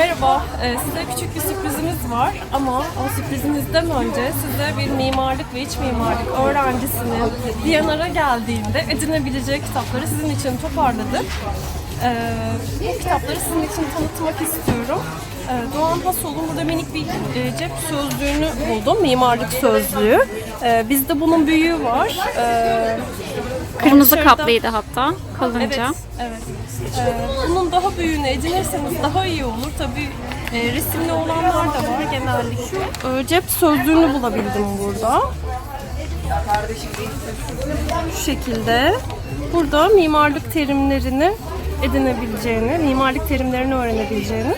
Ee, size küçük bir sürprizimiz var ama o sürprizimizden önce size bir mimarlık ve iç mimarlık öğrencisinin Diyanar'a geldiğinde edinebileceği kitapları sizin için toparladık. Ee, bu kitapları sizin için tanıtmak istiyorum. Ee, Doğan Hasol'un burada minik bir e, cep sözlüğünü buldum, mimarlık sözlüğü. Bizde bunun büyüğü var. Kırmızı kaplıydı hatta Evet, kalınca. evet. Ee, bunun daha büyüğünü edinirseniz daha iyi olur. Tabii e, resimli olanlar da var genellikle. Ee, cep sözlüğünü bulabildim burada. Şu şekilde. Burada mimarlık terimlerini edinebileceğini, mimarlık terimlerini öğrenebileceğiniz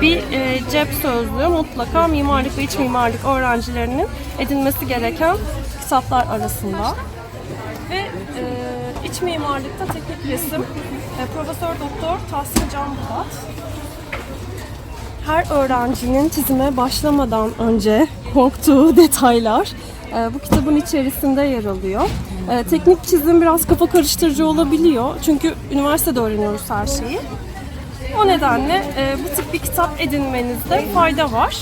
bir e, cep sözlüğü mutlaka mimarlık ve iç mimarlık öğrencilerinin edinmesi gereken kitaplar arasında. İç mimarlıkta teknik resim e, Profesör Doktor Tahsin Can Bulat. Her öğrencinin çizime başlamadan önce korktuğu detaylar e, bu kitabın içerisinde yer alıyor. E, teknik çizim biraz kafa karıştırıcı olabiliyor. Çünkü üniversitede öğreniyoruz her şeyi. O nedenle e, bu tip bir kitap edinmenizde fayda var.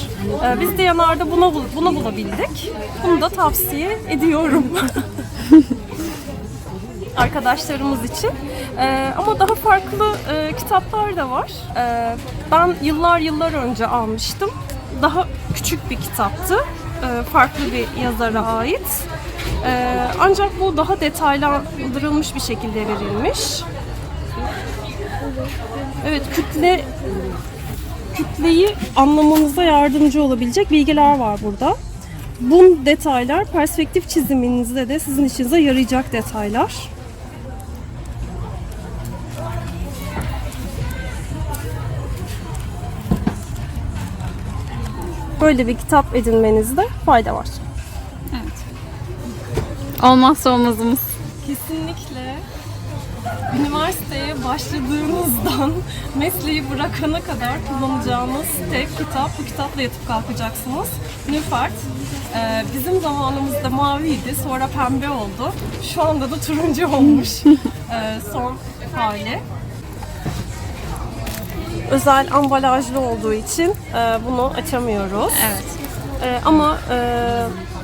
E, biz de yanarda buna, buna bulabildik. Bunu da tavsiye ediyorum. arkadaşlarımız için. Ee, ama daha farklı e, kitaplar da var. Ee, ben yıllar yıllar önce almıştım. Daha küçük bir kitaptı. Ee, farklı bir yazara ait. Ee, ancak bu daha detaylandırılmış bir şekilde verilmiş. Evet, kütle kütleyi anlamanıza yardımcı olabilecek bilgiler var burada. Bu detaylar perspektif çiziminizde de sizin işinize yarayacak detaylar. Böyle bir kitap edinmenizde fayda var. Olmazsa olmazımız. Kesinlikle üniversiteye başladığınızdan mesleği bırakana kadar kullanacağınız tek kitap. Bu kitapla yatıp kalkacaksınız. Nüfert. Ee, bizim zamanımızda maviydi, sonra pembe oldu. Şu anda da turuncu olmuş ee, son hali. Özel ambalajlı olduğu için e, bunu açamıyoruz. Evet. Ee, ama e,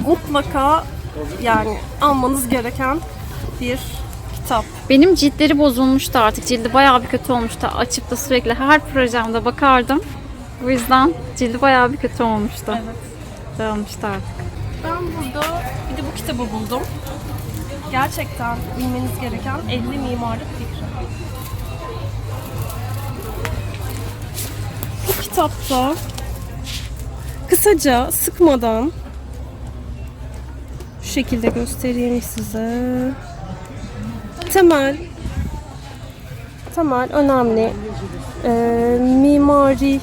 mutlaka yani almanız gereken bir kitap. Benim ciltleri bozulmuştu artık. Cildi bayağı bir kötü olmuştu. Açıp da sürekli her projemde bakardım. Bu yüzden cildi bayağı bir kötü olmuştu. Evet. Dağılmıştı artık. Ben burada bir de bu kitabı buldum. Gerçekten bilmeniz gereken 50 mimarlık fikri. Kitapta kısaca sıkmadan şu şekilde göstereyim size. Temel temel önemli e, mimari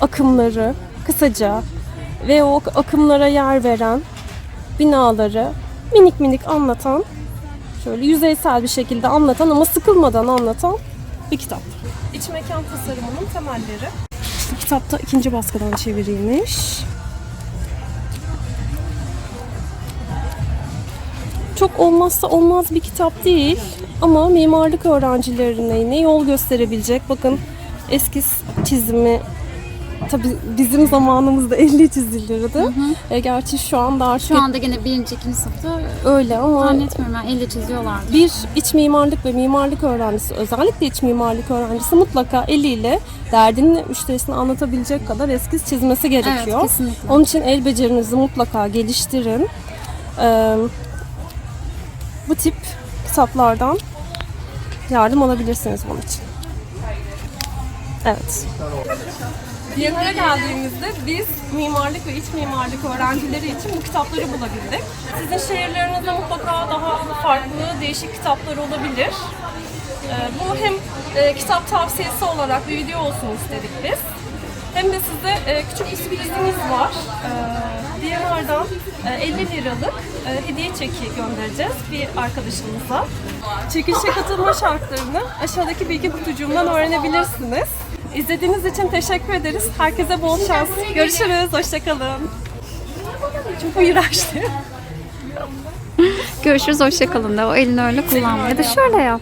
akımları kısaca ve o akımlara yer veren binaları minik minik anlatan şöyle yüzeysel bir şekilde anlatan ama sıkılmadan anlatan bir kitap. İç mekan tasarımının temelleri. Kitapta ikinci baskıdan çeviriymiş. Çok olmazsa olmaz bir kitap değil ama mimarlık öğrencilerine yine yol gösterebilecek. Bakın eskiz çizimi tabii bizim zamanımızda 50 çizilirdi. E, gerçi şu anda artık Şu anda gene birinci, ikinci sınıfta öyle ama zannetmiyorum ben elle çiziyorlardı. bir iç mimarlık ve mimarlık öğrencisi özellikle iç mimarlık öğrencisi mutlaka eliyle derdini müşterisine anlatabilecek kadar eskiz çizmesi gerekiyor. Evet, kesinlikle. Onun için el becerinizi mutlaka geliştirin. Ee, bu tip kitaplardan yardım alabilirsiniz bunun için. Evet. Diyanara geldiğimizde biz mimarlık ve iç mimarlık öğrencileri için bu kitapları bulabildik. Sizin şehirlerinizde mutlaka daha farklı, değişik kitaplar olabilir. Ee, bu hem e, kitap tavsiyesi olarak bir video olsun istedik biz. Hem de size e, küçük bir sürprizimiz var. Ee, Diyanar'dan e, 50 liralık e, hediye çeki göndereceğiz bir arkadaşımıza. Çekilişe katılma şartlarını aşağıdaki bilgi kutucuğumdan öğrenebilirsiniz. İzlediğiniz için teşekkür ederiz. Herkese bol şans. Görüşürüz. Hoşçakalın. Çok iğrençti. Görüşürüz, hoşçakalın de. O elini öyle kullanma. Ya da şöyle yap.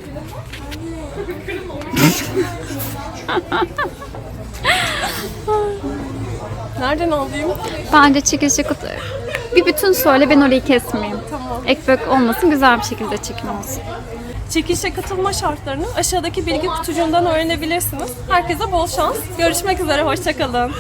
Nereden alayım? Bence çekilişe kutu... Bir bütün söyle ben orayı kesmeyeyim. Tamam. Ek bök olmasın güzel bir şekilde çekim olsun. Çekilişe katılma şartlarını aşağıdaki bilgi kutucuğundan öğrenebilirsiniz. Herkese bol şans. Görüşmek üzere, hoşçakalın.